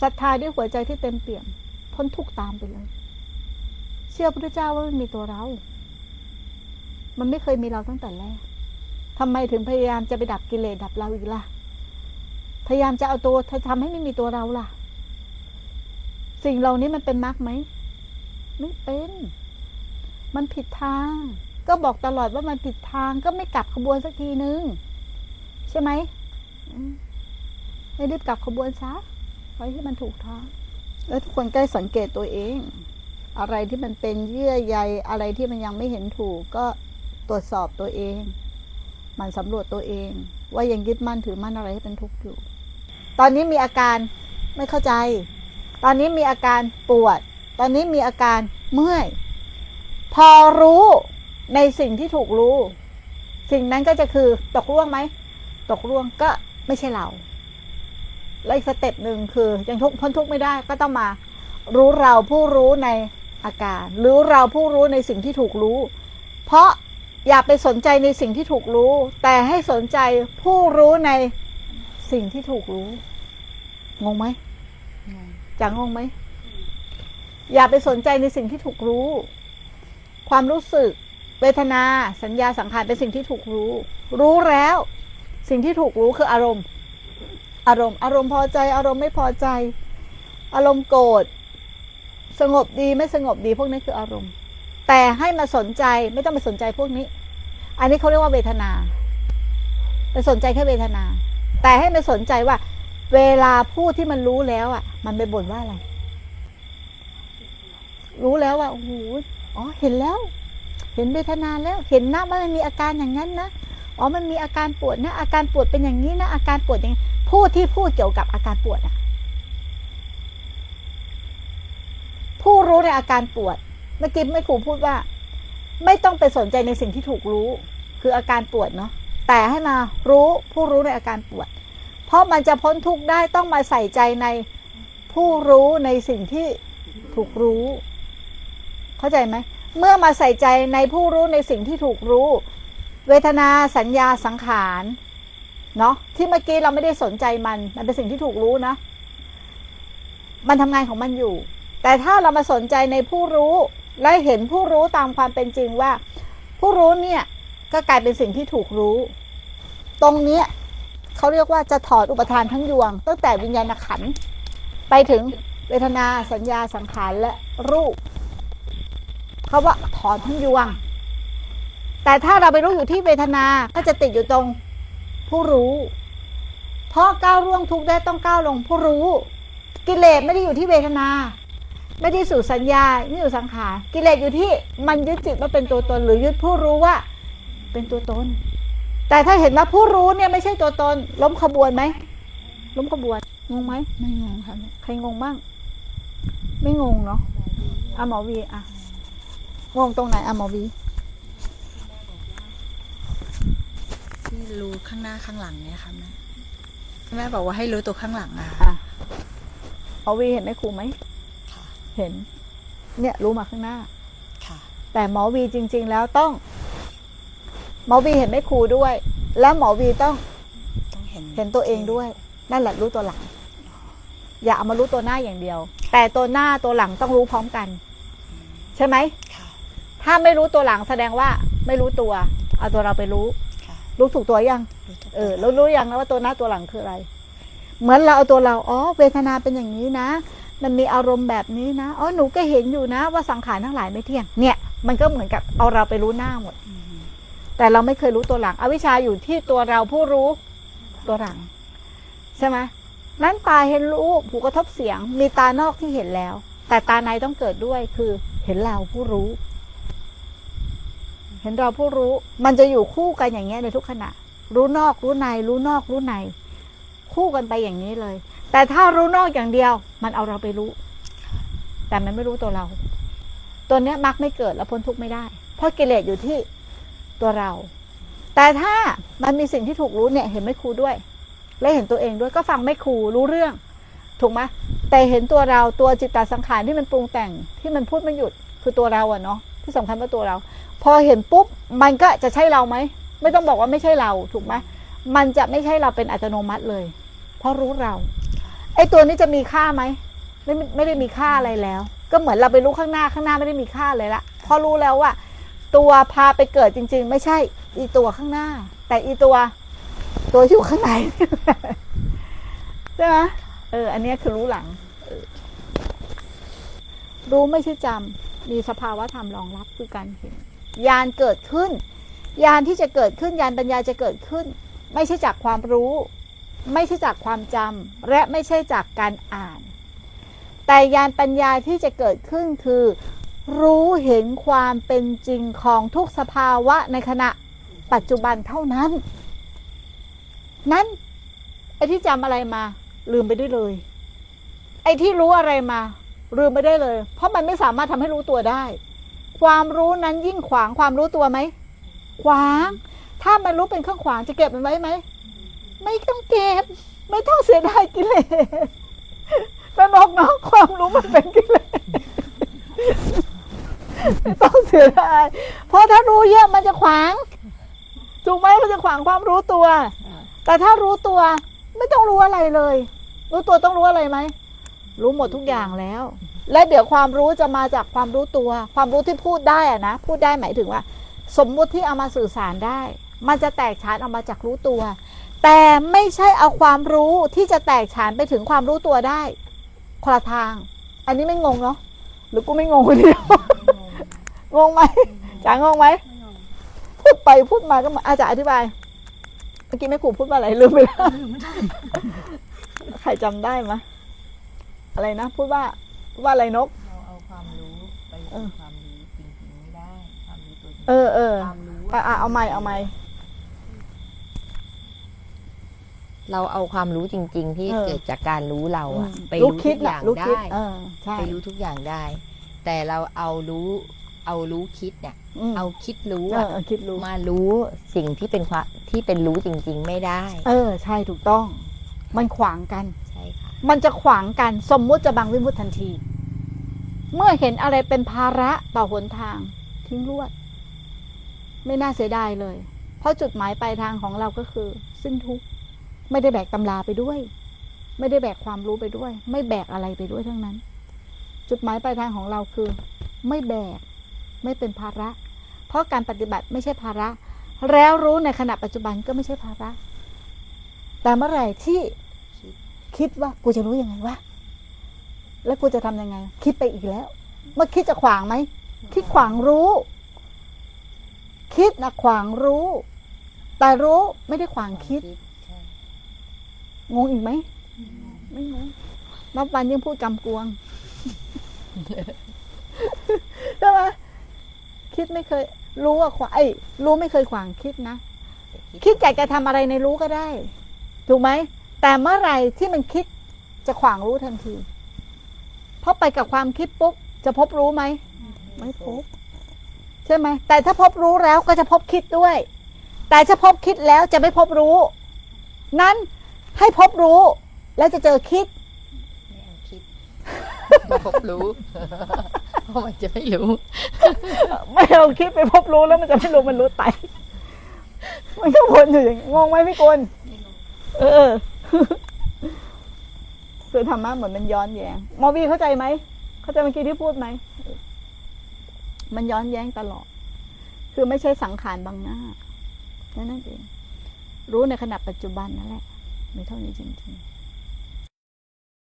ศรัทธาด้วยหัวใจที่เต็มเปี่ยม พ้นทุกตามไปเลย เชื่อพระเจ้าว่ามันมีตัวเรา มันไม่เคยมีเราตั้งแต่แรกทำไมถึงพยายามจะไปดับกิเลสดับเราอีกล่ะ พยายามจะเอาตัวเธอทำให้ไม่มีตัวเราล่ะ สิ่งเหล่านี้มันเป็นมรรคไหม ไม่เป็น มันผิดทาง ก็บอกตลอดว่ามันผิดทางก็ไม่กลับขบวนสักทีนึง ใช่ไหมอืมไม่รีบกลับขบวนซะ ไว้ที่มันถูกทางแล้วทุกคนใกล้สังเกตตัวเอง อะไรที่มันเป็นเยื่อใยอะไรที่มันยังไม่เห็นถูกก็ตรวจสอบตัวเอง มันสำรวจตัวเอง ว่ายังยึดมั่นถือมั่นอะไรให้เป็นทุกข์อยู่ ตอนนี้มีอาการไม่เข้าใจ ตอนนี้มีอาการปวด ตอนนี้มีอาการเมื่อย พอรู้ในสิ่งที่ถูกรู้ สิ่งนั้นก็จะคือตกร่วงไหม ตกร่วงก็ไม่ใช่เรา และอีกสเต็ปหนึ่งคือยังทุกพ้นทุกไม่ได้ก็ต้องมา รู้เราผู้รู้ในอาการ รู้เราผู้รู้ในสิ่งที่ถูกรู้ เพราะอย่าไปสนใจในสิ่งที่ถูกรู้ แต่ให้สนใจผู้รู้ในสิ่งที่ถูกรู้ งงไหมจังงงไหม อย่าไปสนใจในสิ่งที่ถูกรู้ ความรู้สึก เวทนา สัญญาสังขารเป็นสิ่งที่ถูกรู้ รู้แล้ว สิ่งที่ถูกรู้คืออารมณ์ อารมณ์ อารมณ์พอใจ อารมณ์ไม่พอใจ อารมณ์โกรธสงบดีไม่สงบดีพวกนี้คืออารมณ์ แต่ให้มาสนใจไม่ต้องไปสนใจพวกนี้ อันนี้เขาเรียกว่าเวทนาไปสนใจแค่เวทนา แต่ให้มาสนใจว่า เวลาพูดที่มันรู้แล้วอะ มันไปบ่นว่าอะไร รู้แล้วว่าโอ้โหอ๋อเห็นแล้ว เห็นเวทนาแล้ว เห็นนะว่ามันมีอาการอย่างนั้นนะอ๋อมันมีอาการปวดนะ อาการปวดเป็นอย่างนี้นะอาการปวดอย่างนี้ พูดที่พูดเกี่ยวกับอาการปวดอะผู้รู้ในอาการปวด เมื่อกี้แม่ครูพูดว่า ไม่ต้องไปสนใจในสิ่งที่ถูกรู้ คืออาการปวดเนาะแต่ให้มารู้ผู้รู้ในอาการปวด เพราะมันจะพ้นทุกข์ได้ต้องมาใส่ใจในผู้รู้ในสิ่งที่ถูกรู้ เข้าใจไหมเมื่อมาใส่ใจในผู้รู้ในสิ่งที่ถูกรู้ เวทนาสัญญาสังขาร เนาะที่เมื่อกี้เราไม่ได้สนใจมัน มันเป็นสิ่งที่ถูกรู้นะ มันทำงานของมันอยู่ แต่ถ้าเรามาสนใจในผู้รู้และเห็นผู้รู้ตามความเป็นจริงว่า ผู้รู้เนี่ยก็กลายเป็นสิ่งที่ถูกรู้ ตรงนี้เขาเรียกว่าจะถอดอุปทานทั้งยวง ตั้งแต่วิญญาณขันไปถึงเวทนาสัญญาสังขารและรูปเขาว่าถอนทั้งยวง แต่ถ้าเราไปรู้อยู่ที่เวทนาก็จะติดอยู่ตรง ผู้รู้ เพราะก้าวร่วงทุกได้ต้องก้าวลงผู้รู้ กิเลสไม่ได้อยู่ที่เวทนา ไม่ได้สู่สัญญาไม่อยู่สังขารกิเลสอยู่ที่มันยึดจิตว่าเป็นตัวตน หรือยึดผู้รู้ว่า เป็นตัวตน แต่ถ้าเห็นว่าผู้รู้เนี่ยไม่ใช่ตัวตน ล้มขบวนไหมล้มขบวนงงไหมไม่งงค่ะใครงงบ้าง ไม่งงเนาะอะหมอวีอะงงตรงไหนอะหมอวี ที่ รู้ข้างหน้าข้างหลังเนี่ยค่ะแม่แม่บอกว่าให้รู้ตัวข้างหลังอะค่ะอะหมอวีเห็นไหมครูไหม ค่ะเห็น เนี่ยรู้มาข้างหน้า ค่ะแต่หมอวีจริง ๆ แล้วต้อง หมอวีเห็นไหมครูด้วย แล้วหมอวีต้องต้องเห็นเห็นตัวเองด้วย นั่นแหละรู้ตัวหลัง อย่าเอามารู้ตัวหน้าอย่างเดียว แต่ตัวหน้าตัวหลังต้องรู้พร้อมกัน ใช่ไหม ค่ะ ถ้าไม่รู้ตัวหลังแสดงว่าไม่รู้ตัว เอาตัวเราไปรู้ค่ะ รู้ถูกตัวยังรู้ตัวเออแล้วรู้ยังนะว่าตัวหน้าตัวหลังคืออะไร เหมือนเราเอาตัวเรา อ๋อ เวทนาเป็นอย่างนี้นะ มันมีอารมณ์แบบนี้นะ อ๋อ หนูก็เห็นอยู่นะ ว่าสังขารทั้งหลายไม่เที่ยง เนี่ย มันก็เหมือนกับเอาเราไปรู้หน้าหมดอืมแต่เราไม่เคยรู้ตัวหลัง อวิชชาอยู่ที่ตัวเราผู้รู้ตัวหลัง ใช่ไหมนั้นตาเห็นรูปหูกระทบเสียง มีตานอกที่เห็นแล้ว แต่ตาในต้องเกิดด้วยคือเห็นเราผู้รู้ เห็นเราผู้รู้ มันจะอยู่คู่กันอย่างเงี้ยในทุกขณะ รู้นอกรู้ใน รู้นอกรู้ใน คู่กันไปอย่างนี้เลย แต่ถ้ารู้นอกอย่างเดียว มันเอาเราไปรู้ แต่มันไม่รู้ตัวเรา ตัวเนี้ยมักไม่เกิดแล้วพ้นทุกข์ไม่ได้ เพราะกิเลสอยู่ที่ตัวเรา แต่ถ้ามันมีสิ่งที่ถูกรู้เนี่ย เห็นไม่ครูด้วย และเห็นตัวเองด้วยก็ฟังไม่ครูรู้เรื่อง ถูกไหมแต่เห็นตัวเราตัวจิตตสังขารที่มันปรุงแต่งที่มันพูดไม่หยุดคือตัวเราอะเนาะ ที่สำคัญว่าตัวเรา พอเห็นปุ๊บมันก็จะใช่เราไหม ไม่ต้องบอกว่าไม่ใช่เราถูกไหมมันจะไม่ใช่เราเป็นอัตโนมัติเลย เพราะรู้เราไอ้ตัวนี้จะมีค่าไหมไม่ไม่ได้มีค่าอะไรแล้ว ก็เหมือนเราไปรู้ข้างหน้าข้างหน้าไม่ได้มีค่าเลยละเพอรู้แล้วว่า ตัวพาไปเกิดจริง ๆ ไม่ใช่ อีตัวข้างหน้า แต่อีตัว ตัวอยู่ข้างในใช่ไหมเออ อันนี้คือรู้หลังรู้ไม่ใช่จำ มีสภาวะธรรมรองรับคือการเห็นยานเกิดขึ้นยานที่จะเกิดขึ้นยานปัญญาจะเกิดขึ้น ไม่ใช่จากความรู้ ไม่ใช่จากความจำและไม่ใช่จากการอ่าน แต่ยานปัญญาที่จะเกิดขึ้นคือ รู้เห็นความเป็นจริงของทุกสภาวะในขณะปัจจุบันเท่านั้น นั้นไอ้ที่จำอะไรมา ลืมไปได้เลย ไอ้ที่รู้อะไรมา ลืมไปได้เลย เพราะมันไม่สามารถทำให้รู้ตัวได้ ความรู้นั้นยิ่งขวางความรู้ตัวไหม ขวาง ถ้ามันรู้เป็นเครื่องขวางจะเก็บมันไว้ไหม ไม่ต้องเก็บ ไม่ต้องเสียดายกิเลสสนกเนาะความรู้มันเป็นกิเลสไม่ต้องเสียดาย เพราะถ้ารู้เยอะมันจะขวาง ถูกไหมมันจะขวางความรู้ตัว แต่ถ้ารู้ตัว ไม่ต้องรู้อะไรเลย รู้ตัวต้องรู้อะไรไหม รู้หมดทุกอย่างแล้ว และเดี๋ยวความรู้จะมาจากความรู้ตัว ความรู้ที่พูดได้อะนะพูดได้หมายถึงว่า สมมุติที่เอามาสื่อสารได้ มันจะแตกฉานออกมาจากรู้ตัว แต่ไม่ใช่เอาความรู้ที่จะแตกฉานไปถึงความรู้ตัวได้คนละทาง อันนี้ไม่งงเนาะหรือกูไม่งงคนเดียวงงไหมจ๋างงไหมพูดไปพูดมาก็มาอาจารย์อธิบายเมื่อกี้แม่ครูพูดว่าอะไรลืมไปแล้วใครจำได้ไหมย อะไรนะ พูดว่าพูดว่าอะไรนก เราเอาความรู้ไปเออสู่ความรู้จริงๆไม่ได้ ความรู้ตัวจริงเออเออความรู้อะอะเอาไม่เอาไม่ เราเอาความรู้จริง ๆ ที่เออ เกิดจากการรู้เราอะไปรู้รู้คิทุดกอน่ะย่างรู้คิด ได้ เออใช่ไปรู้ทุกอย่างได้ แต่เราเอารู้เอารู้คิดเนี่ย มเอาคิดรู้เออะอเออคิดรู้ มารู้สิ่งที่เป็นความที่เป็นรู้จริง ๆ ไม่ได้ เออ ใช่ถูกต้อง มันขวางกันใช่ค่ะ มันจะขวางกันสมมุติจะบังวิมุตทันที เมื่อเห็นอะไรเป็นภาระต่อหนทาง ทิ้งรวด ไม่น่าเสียดายเลย เพราะจุดหมายปลายทางของเราก็คือ สิ้นทุกข์ไม่ได้แบกตำราไปด้วย ไม่ได้แบกความรู้ไปด้วย ไม่แบกอะไรไปด้วยทั้งนั้น จุดหมายปลายทางของเราคือ ไม่แบก ไม่เป็นภาระ เพราะการปฏิบัติไม่ใช่ภาระ แล้วรู้ในขณะปัจจุบันก็ไม่ใช่ภาระ แต่เมื่อไหร่ที่ คิดคิดว่ากูจะรู้ยังไงวะแล้วกูจะทำยังไง คิดไปอีกแล้ว เมื่อคิดจะขวางไหมคิดขวางรู้ คิดนะขวางรู้ แต่รู้ไม่ได้ขวางคิดใช่งงอีกไหมไม่งงนับวันยังพูดกำกวงใช่ไหมคิดไม่เคย รู้ว่าขวางไอ้ยรู้ไม่เคยขวางคิดนะแต่คิดอยากจะทำอะไรในรู้ก็ได้ ถูกไหม แต่เมื่อไหร่ที่มันคิดจะขวางรู้ทันที เพราะไปกับความคิดปุ๊บจะพบรู้ไหม ไม่พบ ใช่ไหม แต่ถ้าพบรู้แล้วก็จะพบคิดด้วย แต่จะพบคิดแล้วจะไม่พบรู้ นั้นให้พบรู้ แล้วจะเจอคิดไม่เอาคิดมาพบรู้เพราะมันจะไม่รู้ ไม่เอาคิดไปพบรู้แล้วมันจะไม่รู้มันรู้ไตมันก็วนอยู่อย่างนี้งงไหมพี่กุลเออ คือธรรมะเหมือนมันย้อนแย้งมอวีเข้าใจไหม เข้าใจเมื่อกี้ที่พูดไหม มันย้อนแย้งตลอด คือไม่ใช่สังขารบางหน้านั่นเอง รู้ในขณะปัจจุบันนั่นแหละ มีเท่านี้จริง ๆ